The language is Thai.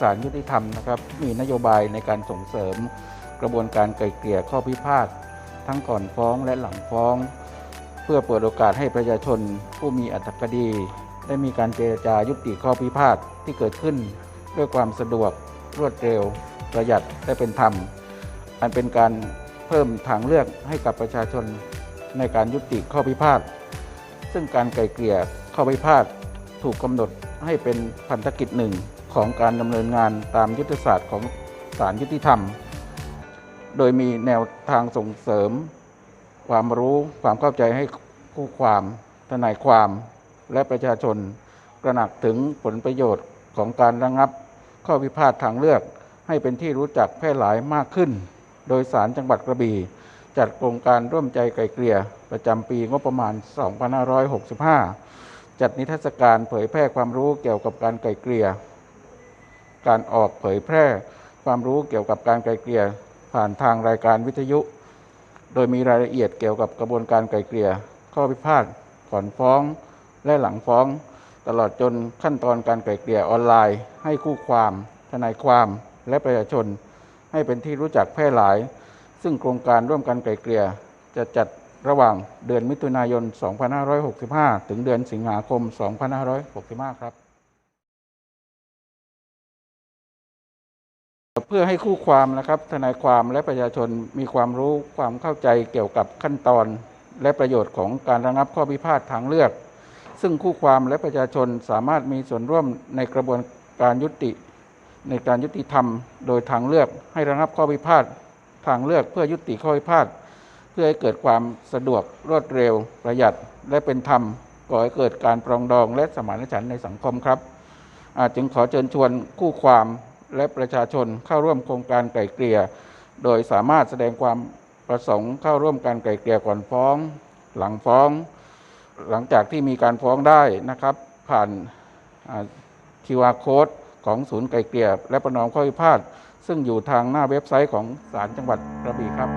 ศาลยุติธรรมนะครับ มีนโยบายในการส่งเสริม กระบวนการไกล่เกลี่ยข้อพิพาททั้งก่อนฟ้องและหลังฟ้อง เพื่อเปิดโอกาสให้ประชาชนผู้มีอัตคดี ได้มีการเจรจายุติข้อพิพาทที่เกิดขึ้น ด้วยความสะดวกรวดเร็ว ประหยัดและเป็นธรรม อันเป็นการเพิ่มทางเลือกให้กับประชาชนในการยุติข้อพิพาทซึ่งการไกล่เกลี่ยข้อพิพาทถูกกำหนดให้เป็นพันธกิจหนึ่ง ของการดำเนินงานตามยุทธศาสตร์ของศาลยุติธรรม โดยมีแนวทางส่งเสริม ความรู้ความเข้าใจให้คู่ความทนายความและประชาชนตระหนักถึงผลประโยชน์ของการระงับ ข้อพิพาททางเลือกให้เป็นที่รู้จักแพร่หลายมากขึ้น โดยสารจังหวัดกระบี่จัดโครงการร่วมใจไกลเกลี่ยประจำปีงบประมาณ 2565 จัดนิทรรศการเผยแพร่ความรู้เกี่ยวกับการไกลเกลี่ย การออกเผยแพร่ ความรู้เกี่ยวกับการไกลเกลี่ยผ่านทางรายการวิทยุ โดยมีรายละเอียดเกี่ยวกับกระบวนการไกลเกลี่ยข้อพิพาทก่อนฟ้อง และหลังฟ้อง ตลอดจนขั้นตอนการไกลเกลี่ยออนไลน์ ให้คู่ความ ทนายความและประชาชน ให้เป็นที่รู้จักแพร่หลาย ซึ่งโครงการร่วมกันไกลเกลี่ยจะจัดระหว่างเดือนมิถุนายน 2565 ถึงเดือนสิงหาคม 2565 ครับ เพื่อให้คู่ความนะครับทนายความและประชาชนมีความรู้ความเข้าใจเกี่ยวกับขั้นตอน และประโยชน์ของการระงับข้อพิพาททางเลือก ซึ่งคู่ความและประชาชนสามารถมีส่วนร่วมในกระบวนการยุติ ในการยุติธรรม โดยทางเลือกให้ระงับข้อพิพาททางเลือกเพื่อยุติข้อพิพาทเพื่อให้เกิดความสะดวกรวดเร็ว ประหยัดและเป็นธรรมก่อให้เกิดการปรองดองและสมานฉันท์ในสังคมครับอาจึงขอเชิญชวนคู่ความ และประชาชนเข้าร่วมโครงการไก่เกลี่ย โดยสามารถแสดงความประสงค์เข้าร่วมการไก่เกลี่ยก่อนฟ้อง หลังฟ้อง หลังจากที่มีการฟ้องได้นะครับ ผ่านอ่า QR code ของศูนย์ไก่เกลี่ย และประนอมข้อพิพาทซึ่งอยู่ทางหน้าเว็บไซต์ของศาลจังหวัดกระบี่ครับ